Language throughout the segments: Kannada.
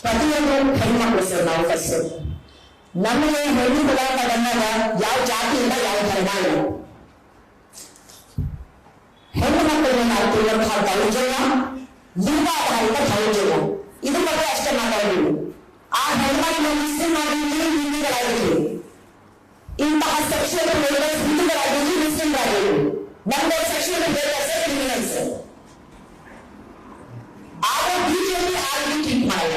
ಪ್ರತಿಯೊಂದು ಹೆಣ್ಮಕ್ಳು ಸರ್ ನಾವು ಫಸ್ಟ್ ನಮಗೆ ಹೆಣ್ಣು ಹೋರಾಟ ಬಂದಾಗ ಯಾವ ಜಾತಿ ಇಲ್ಲ ಯಾವ ಧರ್ಮ ಇಲ್ಲ ಹೆಣ್ಣು ಮಕ್ಕಳಿಗೆ ನಾವು ಕೊಡುವಂತಹ ದೌರ್ಜನ್ಯ ಲಿಂಗಾಧಾರಿತ ದೌರ್ಜನ್ಯ ಇದ್ರ ಬಗ್ಗೆ ಅಷ್ಟೇ ಮಾತಾಡಬೇಕು ಆ ಹೆಣ್ಮಕ್ಳು ಮುಸ್ಲಿಂ ಆಗಿರಲಿ ಹಿಂದೂಗಳಾಗಿರಲಿ ಇಂತಹ ಸೆಕ್ಷುವಲ್ ಲೇಬರ್ಸ್ ಹಿಂದೂಗಳಾಗಿರಲಿ ಮುಸ್ಲಿಂಗಳಾಗಿರಲಿ ನಮ್ಗೆ ಸೆಕ್ಷುವಲ್ ಲೇಬರ್ಸ್ ಕ್ರಿಮಿನಲ್ಸ್ ಆದ್ರೆ ಬಿಜೆಪಿ ಆ ರೀತಿ ಟ್ರೀಟ್ ಮಾಡಲ್ಲ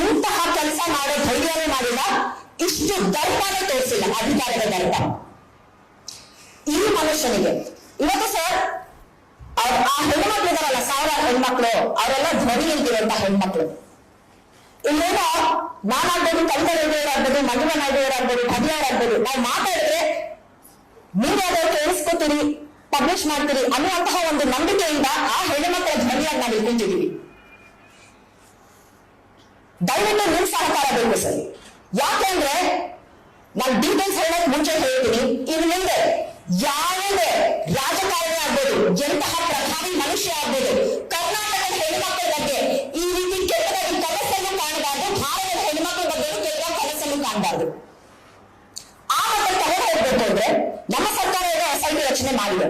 ಇಂತಹ ಕೆಲಸ ಮಾಡೋ ಧೈರ್ಯವೇ ಮಾಡಿಲ್ಲ. ಇಷ್ಟು ದರ್ಪನೇ ತೋರಿಸಿಲ್ಲ ಅಧಿಕಾರದ ದರ್ಪ. ಈ ಮನುಷ್ಯನಿಗೆ ಇವತ್ತು ಸರ್ ಅವ್ರ ಆ ಹೆಣ್ಮಕ್ಳು ಇದಾರಲ್ಲ ಸಾವಿರ ಹೆಣ್ಮಕ್ಳು, ಅವರೆಲ್ಲ ಧ್ವನಿ ಇಲ್ದಿರುವಂತ ಹೆಣ್ಮಕ್ಳು. ಇಲ್ಲೇನೋ ನಾನಾಗ್ಬೋದು ಕವಿತಾ ರೆಡ್ಡಿಯವರಾಗ್ಬೋದು ಮಧುವ ನಾಯ್ಡುವರಾಗ್ಬೋದು ಮದುವೆಯವರಾಗ್ಬೋದು ನಾವು ಮಾತಾಡಿದ್ರೆ ನೀವಾದ್ರೂ ಕೇಳಿಸ್ಕೋತೀರಿ ಪಬ್ಲಿಷ್ ಮಾಡ್ತೀರಿ ಅನ್ನುವಂತಹ ಒಂದು ನಂಬಿಕೆಯಿಂದ ಆ ಹೆಣ್ಣುಮಕ್ಕಳ ಧ್ವನಿಯಾಗಿ ನಾವು ಇಟ್ಟಿದ್ದೀವಿ ದಯವಿಟ್ಟು ನಿಮ್ ಸಹಕಾರ ಬೇಕು ಸರ್. ಯಾಕೆಂದ್ರೆ ನಾನು ಡೀಟೇಲ್ಸ್ ಹೇಳಕ್ ಮುಂಚೆ ಹೇಳ್ತೀನಿ. ಇನ್ ಮುಂದೆ ಯಾವುದೇ ರಾಜಕಾರಣಿ ಆಗ್ಬೋದು, ಎಂತಹ ಪ್ರಧಾನಿ ಮನುಷ್ಯ ಆಗ್ಬೋದು, ಕರ್ನಾಟಕದ ಹೆಣ್ಮಕ್ಳ ಬಗ್ಗೆ ಈ ರೀತಿ ಕೆಟ್ಟದಾಗಿ ಕನಸನ್ನು ಕಾಣಬಾರ್ದು, ಭಾರತದ ಹೆಣ್ಮಕ್ಳ ಬಗ್ಗೆ ಕೆಟ್ಟ ಕನಸನ್ನು ಕಾಣಬಾರ್ದು. ಆ ಮಟ್ಟಕ್ಕೆ ತಗೊಂಡು ಅಂದ್ರೆ ನಮ್ಮ ಸರ್ಕಾರ ಈಗ ಎಸ್ ಐ ಟಿ ರಚನೆ ಮಾಡಿದೆ.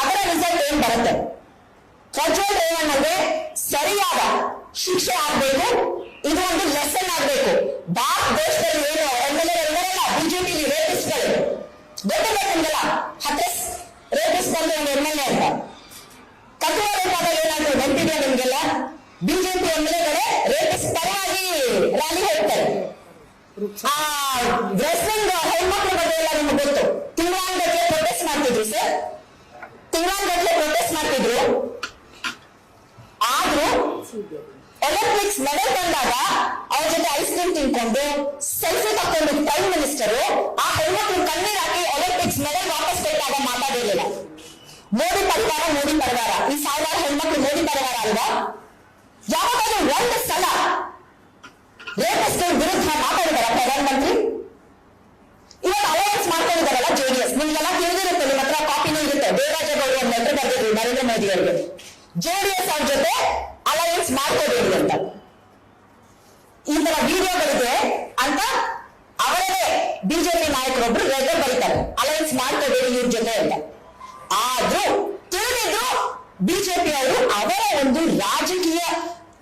ಅದರ ರಿಸಲ್ಟ್ ಏನ್ ಬರುತ್ತೆ? ಪ್ರಜ್ವಲ್ ರೇವಣ್ಣಗೆ ಸರಿಯಾದ ಶಿಕ್ಷೆ ಆಗ್ಬೇಕು ಇದು ಒಂದು ಲೆಸನ್ ಆಗಬೇಕು. ಭಾರತ ದೇಶದಲ್ಲಿ ಏನು ಎಂ ಎಲ್ ಎಲ್ಲರಲ್ಲ ಬಿಜೆಪಿ ರೇಪಿಸ್ಟ್ಗಳು ದೊಡ್ಡ ನಿಮ್ಗೆಲ್ಲ ಹತ್ರ ರೇಪಿಸ್ಟ್ ಬಂದು ಒಂದು ಎಂ ಅಂತ. ಕಟ್ಟುವ ಬೇಕಾದಾಗ ಏನಾದ್ರು ನೆನಪಿದೆಯಾ ನಿಮ್ಗೆಲ್ಲ? ಬಿಜೆಪಿ ಎಂ ಎಲ್ ಎಗಳೇ ರೇಪಿಸ್ಟ್ ಪರವಾಗಿ ರ್ಯಾಲಿ ಹೋಗ್ತಾರೆ. ಆ ಡ್ರೆಸ್ಸಿಂಗ್ ಹೆಣ್ಮಕ್ಳ ಬಗ್ಗೆ ಎಲ್ಲ ನಿಮ್ಗೆ ಗೊತ್ತು. ತಿಂಗಳಾನ್ಗಟ್ಲೆ ಪ್ರೊಟೆಸ್ಟ್ ಮಾಡ್ತಿದ್ರು ಸರ್ ತಿಂಗಳಾನ್ಗಟ್ಲೆ ಪ್ರೊಟೆಸ್ಟ್ ಮಾಡ್ತಿದ್ರು. ಆದ್ರೂ ಒಲಿಂಪಿಕ್ಸ್ ಮೆಡಲ್ ಬಂದಾಗ ಅವ್ರ ಜೊತೆ ಐಸ್ ಕ್ರೀಮ್ ತಿನ್ಕೊಂಡು ಸೆಲ್ಫಿ ತಕ್ಕೊಂಡು ಪ್ರೈಮ್ ಮಿನಿಸ್ಟರ್ ಆ ಹೆಣ್ಮಕ್ಳು ಕಣ್ಣೀರ್ ಹಾಕಿ ಒಲಿಂಪಿಕ್ಸ್ ಮೆಡಲ್ ವಾಪಸ್ ಕೊಟ್ಟಾಗ ಮಾತಾಡಿರ್ಲಿಲ್ಲ ಮೋದಿ ಪರಿವಾರ ಮೋದಿ ಪರಿವಾರ. ಈ ಸಾವಿರಾರು ಹೆಣ್ಮಕ್ಳು ಮೋದಿ ಪರಿವಾರ ಅಲ್ವಾ? ಯಾವಾಗಾದ್ರೂ ಒಂದು ಸಲ ರೇಪಿಸ್ಟ್ ವಿರುದ್ಧ ಮಾತಾಡಿದಾರ ಪ್ರಧಾನಮಂತ್ರಿ? ಇವಾಗ ಅಲಯನ್ಸ್ ಮಾಡ್ಕೊಂಡಿದಾರಲ್ಲ ಜೆಡಿಎಸ್ ನಿಮ್ಗೆಲ್ಲ ತಿಳಿದಿರುತ್ತೆ, ನಿಮ್ಮ ಹತ್ರ ಕಾಪಿನೂ ಇರುತ್ತೆ. ದೇವರಾಜೇಗೌಡರು ಒಂದು ಲೆಟರ್ ಬರೆದಿದ್ರು ನರೇಂದ್ರ ಮೋದಿ ಅವರಿಗೆ. ಜೆಡಿಎಸ್ ಅವ್ರ ಜೊತೆ ಅಲಯನ್ಸ್ ಮಾಡ್ಕೋಬೇಡಿ ಅಂತ. ಈ ತರ ವಿಡಿಯೋಗಳಿದೆ ಅಂತ ಅವರೇ ಬಿಜೆಪಿ ನಾಯಕರೊಬ್ರು ಲೆಟರ್ ಬರೀತಾರೆ. ಅಲಯನ್ಸ್ ಮಾಡ್ಕೋಬೇಡಿ ಇವ್ರ ಜೊತೆ ಅಂತ. ಆದ್ರೂ ತಿಳಿದಿದ್ರು ಬಿಜೆಪಿ ಅವರು ಅವರ ಒಂದು ರಾಜಕೀಯ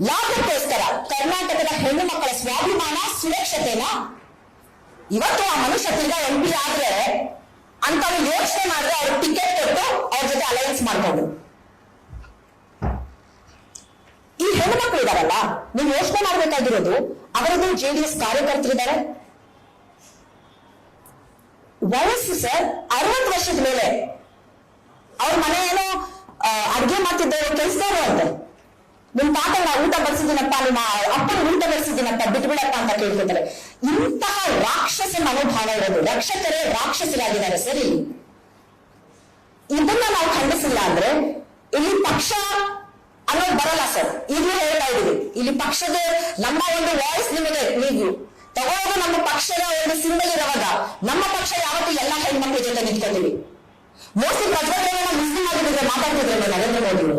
ಲಾಭಕ್ಕೋಸ್ಕರ ಕರ್ನಾಟಕದ ಹೆಣ್ಣು ಮಕ್ಕಳ ಸ್ವಾಭಿಮಾನ ಸುರಕ್ಷತೆನ ಇವತ್ತು ಆ ಮನುಷ್ಯ ತಿರ್ಗಾ ಎಂ ಪಿ ಆದ್ರೆ ಅಂತ ಯೋಚನೆ ಮಾಡಿದ್ರೆ ಅವ್ರು ಟಿಕೆಟ್ ಕೊಟ್ಟು ಅವ್ರ ಜೊತೆ ಅಲಯನ್ಸ್ ಮಾಡ್ಕೊಂಡು ಮಕ್ಕಳು ಇದಾರಲ್ಲ, ನೀವು ಯೋಚನೆ ಮಾಡ್ಬೇಕಾಗಿರೋದು ಅವರದ್ದು ಜೆಡಿಎಸ್ ಕಾರ್ಯಕರ್ತರಿದ್ದಾರೆ. ವಯಸ್ಸು ಸರ್ ಅರವತ್ತು ವರ್ಷದ ಮೇಲೆ. ಅವ್ರ ಮನೆ ಏನೋ ಅಡ್ಗೆ ಮಾಡ್ತಿದ್ದವರು ಕೆಲಸದವರು ಅಂತೆ. ನಿಮ್ ತಾತನ ಊಟ ಬಡಿಸಿದ್ದೀನಪ್ಪ, ನಿಮ್ಮ ಅಪ್ಪನ ಊಟ ಬಡಿಸಿದ್ದೀನಪ್ಪ, ಬಿಟ್ಬಿಡಪ್ಪ ಅಂತ ಕೇಳ್ಕೊತಾರೆ. ಇಂತಹ ರಾಕ್ಷಸ ಮನೋಭಾವ ಇರೋದು, ರಕ್ಷಕರೇ ರಾಕ್ಷಸರಾಗಿದ್ದಾರೆ ಸರಿ ಇದನ್ನ ನಾವು ಖಂಡಿಸಿಲ್ಲ ಅಂದ್ರೆ ಇಲ್ಲಿ ಪಕ್ಷ ಅನ್ನೋದು ಬರಲ್ಲ ಸರ್ ಈಗಲೂ ಹೇಳ್ತಾ ಇದೀವಿ ಇಲ್ಲಿ ಪಕ್ಷದ ನಮ್ಮ ಒಂದು ವಾಯ್ಸ್ ನಿಮಗೆ ನೀವು ತಗೊಳ್ಳೋದು ನಮ್ಮ ಪಕ್ಷದ ಒಂದು ಸಿಂಬಲ್ ಇರುವಾಗ ನಮ್ಮ ಪಕ್ಷ ಯಾವತ್ತೂ ಎಲ್ಲ ಹೆಣ್ಮಕ್ಳ ಜೊತೆ ನಿಂತ್ಕೊತೀವಿ. ಮೋಸ್ಟ್ಲಿ ಪ್ರಜ್ವಲ್ ಮುಸ್ಲಿಂ ಆಗಿದ್ರೆ ಮಾತಾಡ್ತಿದ್ರು ನರೇಂದ್ರ ಮೋದಿ ಅವರು.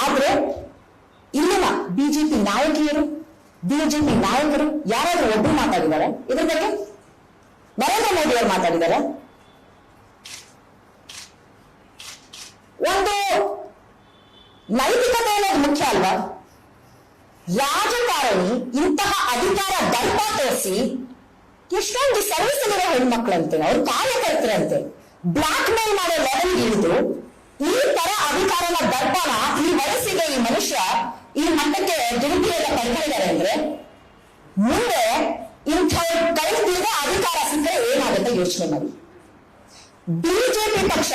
ಆದ್ರೆ ಇಲ್ಲಿನ ಬಿಜೆಪಿ ನಾಯಕಿಯರು ಬಿಜೆಪಿ ನಾಯಕರು ಯಾರಾದ್ರೂ ಒಬ್ರು ಮಾತಾಡಿದ್ದಾರೆ ಇದ್ರ ಬಗ್ಗೆ ನರೇಂದ್ರ ಮೋದಿ ಅವರು ಮಾತಾಡಿದ್ದಾರೆ ಒಂದು ನೈತಿಕತೆ ಅನ್ನೋದು ಮುಖ್ಯ ಅಲ್ವಾ? ರಾಜಕಾರಣಿ ಇಂತಹ ಅಧಿಕಾರ ದರ್ಪ ತೋರಿಸಿ ಎಷ್ಟೊಂದು ಸರ್ವಿಸಲಿರೋ ಹೆಣ್ಮಕ್ಳಂತೆ, ಅವ್ರ ಕಾರ್ಯಕರ್ತರಂತೆ ಬ್ಲಾಕ್ ಮೇಲ್ ಮಾಡೋ ಲೆವೆಲ್ ಇಳಿದು ಈ ತರ ಅಧಿಕಾರನ ದರ್ಪಣ ಈ ವಯಸ್ಸಿಗೆ ಈ ಮನುಷ್ಯ ಈ ಮಟ್ಟಕ್ಕೆ ದುರುಪಯೋಗ ಪಡ್ಕೊಂಡಿದ್ದಾರೆ ಅಂದ್ರೆ ಮುಂದೆ ಇಂಥ ಕೈಲಿದ ಅಧಿಕಾರ ಸಿಕ್ಕರೆ ಏನಾಗುತ್ತೆ ಯೋಚನೆ ಮಾಡಿ. ಬಿಜೆಪಿ ಪಕ್ಷ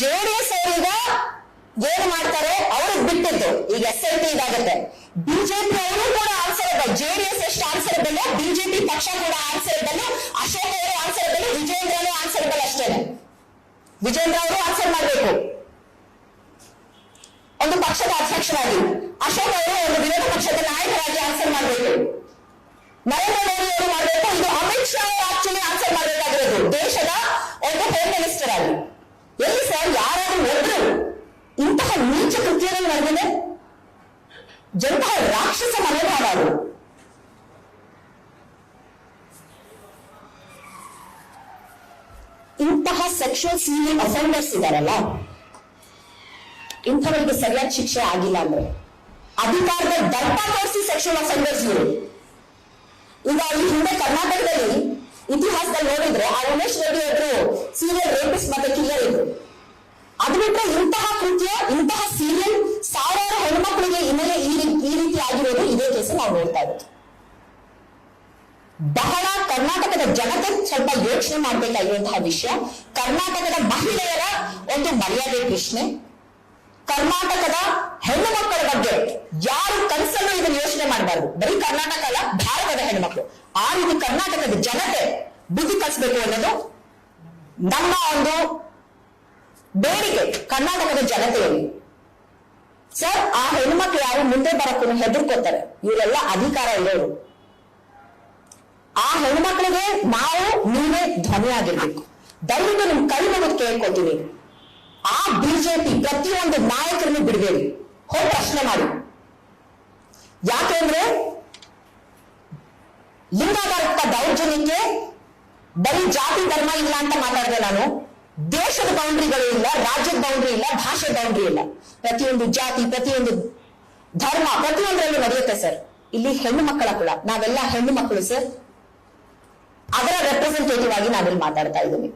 ಜೆಡಿಎಸ್ ಅವರೀಗ ಏನು ಮಾಡ್ತಾರೆ? ಅವ್ರಿಗೆ ಬಿಟ್ಟಿದ್ದು. ಈಗ ಎಸ್ ಐ ಟಿ ಇದಾಗುತ್ತೆ. ಬಿಜೆಪಿ ಅವರು ಕೂಡ ಆನ್ಸರ್ ಇದೆ. ಜೆಡಿಎಸ್ ಎಷ್ಟು ಇದೆ ಬಿಜೆಪಿ ಪಕ್ಷ ಕೂಡ ಆನ್ಸರ್ ಇದೆ ಅಶೋಕ್ ಅವರು ಆನ್ಸರ್ ಆನ್ಸರಬಲ್ ಆನ್ಸರ್ ಆನ್ಸರಬಲ್ ಅಷ್ಟೇನೆ ವಿಜೇಂದ್ರ ಅವರು ಆನ್ಸರ್ ಮಾಡಬೇಕು. ಒಂದು ಪಕ್ಷದ ಅಧ್ಯಕ್ಷರಾಗಿ. ಅಶೋಕ್ ಅವರು ಒಂದು ವಿರೋಧ ಪಕ್ಷದ ನಾಯಕರಾಗಿ ಆನ್ಸರ್ ಮಾಡಬೇಕು. ನರೇಂದ್ರ ಮೋದಿ ಅವರು ಮಾಡಬೇಕು. ಇದು ಅಮಿತ್ ಶಾ ಆಕ್ಚುಲಿ ಆನ್ಸರ್ ಮಾಡಬೇಕಾಗಿರೋದು. ದೇಶದ ಒಂದು ಹೋಮ್ ಮಿನಿಸ್ಟರ್ ಆಗಿ. ಎಲ್ಲಿ ಸರ್ ಯಾರಾದ್ರೂ ಒಬ್ರು ಇಂತಹ ನೀಚ ಕೃತ್ಯಗಳು ನಡೆದಿದೆ? ಜನತಹ ರಾಕ್ಷಸ ಮನೋಭಾವ ಇಂತಹ ಸೆಕ್ಷುವಲ್ ಸೀರಿಯಲ್ ಅಫೆಂಡರ್ಸ್ ಇದಾರಲ್ಲ ಇಂಥವರಿಗೆ ಸರಿಯಾದ ಶಿಕ್ಷೆ ಆಗಿಲ್ಲ ಅಂದ್ರೆ, ಅಧಿಕಾರದ ದರ್ಪ ತೋರಿಸಿ ಸೆಕ್ಷುವಲ್ ಅಫೆಂಡರ್ಸ್ ಇವರು. ಈಗ ಹಿಂದೆ ಕರ್ನಾಟಕದಲ್ಲಿ ಇತಿಹಾಸದಲ್ಲಿ ನೋಡಿದ್ರೆ ಆ ಉಮೇಶ್ ರೆಡ್ಡಿ ಒಬ್ರು ಸೀರಿಯಲ್ ರೇಪಿಸ್ಟ್ ಮತ್ತೆ ಕಿಲ್ಲರ್ ಇದ್ರು. ಅದು ಬಿಟ್ರೆ ಇಂತಹ ಕೃತ್ಯ, ಇಂತಹ ಸೀರಿಯಲ್ ಸಾವಿರಾರು ಹೆಣ್ಮಕ್ಳಿಗೆ ಹಿನ್ನೆಲೆ ಈ ರೀತಿ ಈ ರೀತಿ ಆಗಿರೋದು ಇದೇ ಕೇಸ್ ನಾವು ನೋಡ್ತಾ ಇರೋದು. ಬಹಳ ಕರ್ನಾಟಕದ ಜನತೆ ಸ್ವಲ್ಪ ಯೋಚನೆ ಮಾಡ್ಬೇಕಾಗಿರುವಂತಹ ವಿಷಯ. ಕರ್ನಾಟಕದ ಮಹಿಳೆಯರ ಒಂದು ಮರ್ಯಾದೆ ಪ್ರಶ್ನೆ. ಕರ್ನಾಟಕದ ಹೆಣ್ಣು ಮಕ್ಕಳ ಬಗ್ಗೆ ಯಾರು ಕನಸಲ್ಲೂ ಇದನ್ನ ಯೋಚನೆ ಮಾಡಬಾರ್ದು? ಬರೀ ಕರ್ನಾಟಕ ಅಲ್ಲ, ಭಾರತದ ಹೆಣ್ಮಕ್ಳು ಆ ರೀತಿ ಕರ್ನಾಟಕದ ಜನತೆ ಬುದ್ಧಿ ಕಲಿಸಬೇಕು ಅನ್ನೋದು ನಮ್ಮ ಒಂದು ಬೇಡಿಕೆ ಕರ್ನಾಟಕದ ಜನತೆಯಲ್ಲಿ. ಸರ್, ಆ ಹೆಣ್ಮಕ್ಳು ಯಾರು ಮುಂದೆ ಬರಕ್ಕೂ ಹೆದರ್ಕೋತಾರೆ. ಇವರೆಲ್ಲ ಅಧಿಕಾರ ಇರೋರು. ಆ ಹೆಣ್ಮಕ್ಳಿಗೆ ನಾವು, ನೀವೇ ಧ್ವನಿಯಾಗಿರ್ಬೇಕು ದಯವಿಟ್ಟು ನಿಮ್ ಕೈ ಮುಗಿದು ಕೇಳ್ಕೊತೀವಿ ಆ ಬಿಜೆಪಿ ಪ್ರತಿಯೊಂದು ನಾಯಕರನ್ನು ಬಿಡಬೇಡಿ. ಹೋಗಿ ಪ್ರಶ್ನೆ ಮಾಡಿ. ಯಾಕೆಂದ್ರೆ ಲಿಂಗಾಧಾರಿತ ದೌರ್ಜನ್ಯಕ್ಕೆ ಬರೀ ಜಾತಿ ಧರ್ಮ ಇಲ್ಲ ಅಂತ ಮಾತಾಡಿದೆ ನಾನು. ದೇಶದ ಬೌಂಡ್ರಿಗಳು ಇಲ್ಲ, ರಾಜ್ಯದ ಬೌಂಡ್ರಿ ಇಲ್ಲ ಭಾಷೆ ಬೌಂಡ್ರಿ ಇಲ್ಲ. ಪ್ರತಿಯೊಂದು ಜಾತಿ, ಪ್ರತಿಯೊಂದು ಧರ್ಮ, ಪ್ರತಿಯೊಂದರಲ್ಲೂ ನಡೆಯುತ್ತೆ ಸರ್ ಇಲ್ಲಿ ಹೆಣ್ಣು ಮಕ್ಕಳ ಕೂಡ ನಾವೆಲ್ಲ ಹೆಣ್ಣು ಮಕ್ಕಳು ಸರ್ ಅದರ ರೆಪ್ರೆಸೆಂಟೇಟಿವ್ ಆಗಿ ನಾವಿಲ್ಲಿ ಮಾತಾಡ್ತಾ ಇದ್ದೀವಿ.